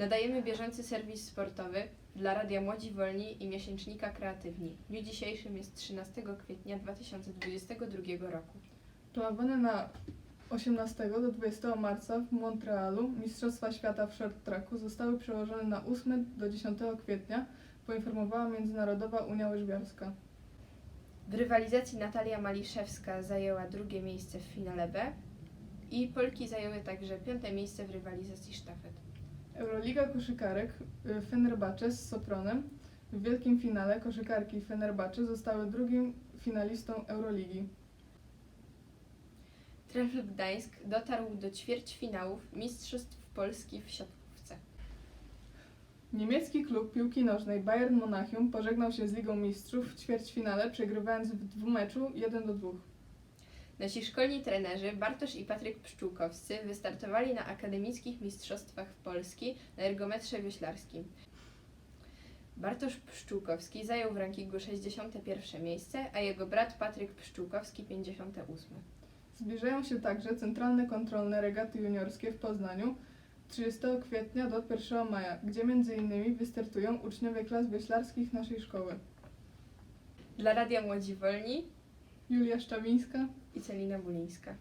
Nadajemy bieżący serwis sportowy dla Radia Młodzi Wolni i miesięcznika Kreatywni. W dniu dzisiejszym jest 13 kwietnia 2022 roku. Planowane na 18 do 20 marca w Montrealu Mistrzostwa Świata w short tracku zostały przełożone na 8 do 10 kwietnia, poinformowała Międzynarodowa Unia Łyżwiarska. W rywalizacji Natalia Maliszewska zajęła drugie miejsce w finale B i Polki zajęły także piąte miejsce w rywalizacji sztafet. Euroliga koszykarek y, Fenerbahce z Sopronem w wielkim finale koszykarki Fenerbahce zostały drugim finalistą Euroligi. Trefl Gdańsk dotarł do ćwierćfinałów Mistrzostw Polski w siatkówce. Niemiecki klub piłki nożnej Bayern Monachium pożegnał się z Ligą Mistrzów w ćwierćfinale, przegrywając w dwumeczu 1 do 2. Nasi szkolni trenerzy Bartosz i Patryk Pszczółkowscy wystartowali na akademickich mistrzostwach Polski na ergometrze wioślarskim. Bartosz Pszczółkowski zajął w rankingu 61 miejsce, a jego brat Patryk Pszczółkowski 58. Zbliżają się także centralne kontrolne regaty juniorskie w Poznaniu 30 kwietnia do 1 maja, gdzie m.in. wystartują uczniowie klas wioślarskich naszej szkoły. Dla Radia Młodzi Wolni Julia Szczawińska, i Celina Bulińska.